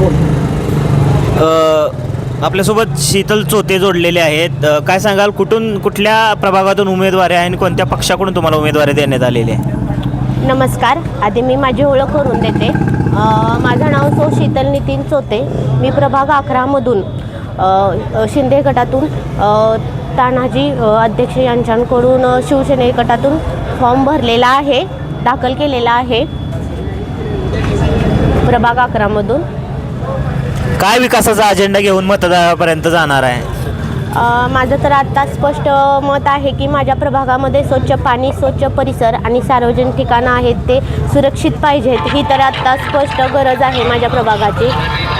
अ, आपल्यासोबत शीतल चोते जोडलेले आहेत. काय सांगाल कुठून कुठल्या प्रभागातून उमेदवारी आहे आणि कोणत्या पक्षाकडून तुम्हाला उमेदवारी देण्यात आलेली आहे? नमस्कार. आधी मी माझी ओळख करून देते. अ, माझं नाव सो शीतल नितीन चोते. मी प्रभाग अकरामधून शिंदे गटातून तानाजी अध्यक्ष यांच्याकडून शिवसेने गटातून फॉर्म भरलेला आहे दाखल केलेला आहे. प्रभाग अकरामधून काय विकासाचा अजेंडा घेऊन मतदारापर्यंत जाणार आहे? अ, माझं तर आत्ता स्पष्ट मत आहे की माझ्या प्रभागामध्ये स्वच्छ पाणी स्वच्छ परिसर आणि सार्वजनिक ठिकाणं आहेत ते सुरक्षित पाहिजेत. ही तर आत्ता स्पष्ट गरज आहे माझ्या प्रभागाची.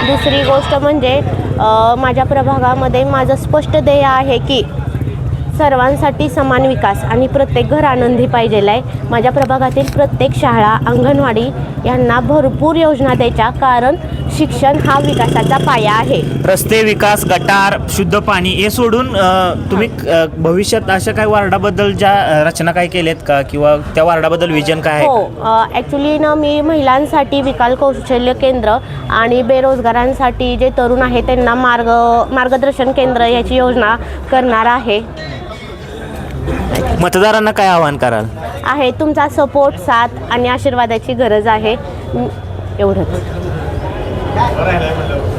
दुसरी गोष्ट म्हणजे अ, माझ्या प्रभागामध्ये माझं स्पष्ट ध्येय आहे की सर्वांसाठी समान विकास आणि प्रत्येक घर आनंदी पाहिजेला आहे माझ्या प्रभागातील प्रत्येक शाळा अंगणवाडी यांना भरपूर योजना द्यायच्या. कारण शिक्षण हा विकासाचा पाया आहे. रस्ते विकास गटार शुद्ध पाणी हे सोडून अ, तुम्ही अ, भविष्यात अशा काही वार्डाबद्दल ज्या अ, रचना काय केल्यात का? किंवा त्या वार्डाबद्दल विजन काय आहे? हो ॲक्च्युली ना मी महिलांसाठी विकाल कौशल्य केंद्र आणि बेरोजगारांसाठी जे तरुण आहे त्यांना मार्ग मार्गदर्शन केंद्र याची योजना करणार आहे. मतदारांना काय आवाहन कराल? आहे तुमचा सपोर्ट साथ आणि आशीर्वादाची गरज आहे. म, एवढंच